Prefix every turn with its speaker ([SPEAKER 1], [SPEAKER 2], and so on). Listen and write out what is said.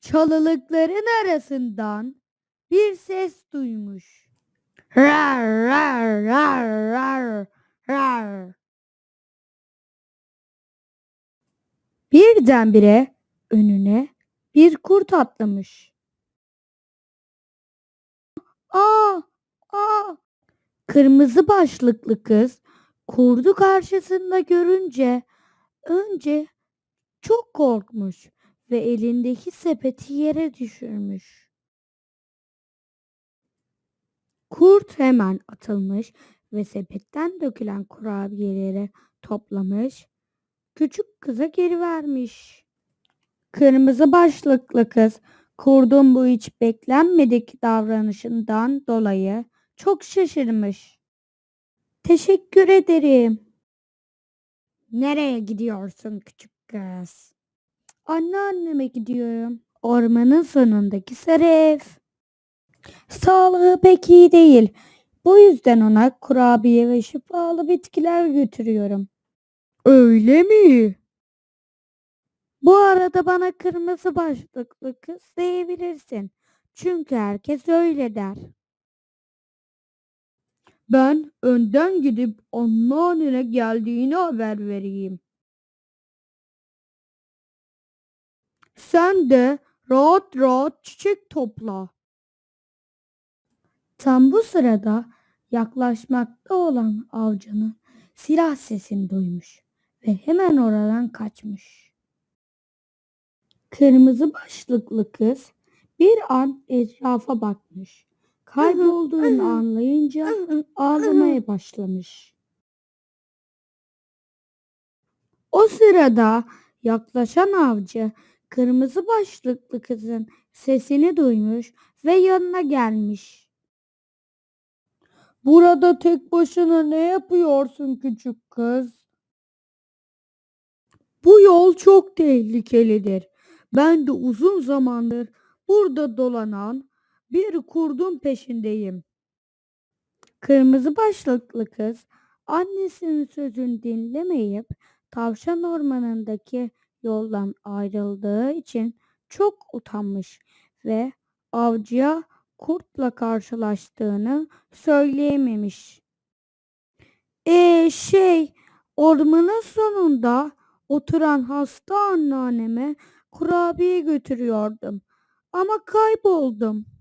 [SPEAKER 1] çalılıkların arasından bir ses duymuş. Rar rar rar rar rar. Birdenbire önüne bir kurt atlamış. Aa, aa. Kırmızı başlıklı kız kurdu karşısında görünce önce çok korkmuş ve elindeki sepeti yere düşürmüş. Kurt hemen atılmış ve sepetten dökülen kurabiyeleri toplamış, küçük kıza geri vermiş. Kırmızı başlıklı kız kurdun bu hiç beklenmedik davranışından dolayı çok şaşırmış. Teşekkür ederim. Nereye gidiyorsun küçük kız? Anneanneme gidiyorum. Ormanın sonundaki sarı ev. Sağlığı pek iyi değil. Bu yüzden ona kurabiye ve şifalı bitkiler götürüyorum. Öyle mi? Bu arada bana kırmızı başlıklı kız diyebilirsin. Çünkü herkes öyle der. Ben önden gidip anneannene geldiğini haber vereyim. Sen de rahat rahat çiçek topla. Tam bu sırada yaklaşmakta olan avcının silah sesini duymuş ve hemen oradan kaçmış. Kırmızı başlıklı kız bir an etrafa bakmış. Kaybolduğunu anlayınca ağlamaya başlamış. O sırada yaklaşan avcı kırmızı başlıklı kızın sesini duymuş ve yanına gelmiş. Burada tek başına ne yapıyorsun küçük kız? Bu yol çok tehlikelidir. Ben de uzun zamandır burada dolanan bir kurdun peşindeyim. Kırmızı başlıklı kız annesinin sözünü dinlemeyip tavşan ormanındaki yoldan ayrıldığı için çok utanmış ve avcıya kurtla karşılaştığını söyleyememiş. Ee şey ormanın sonunda oturan hasta anneanneme kurabiye götürüyordum ama kayboldum.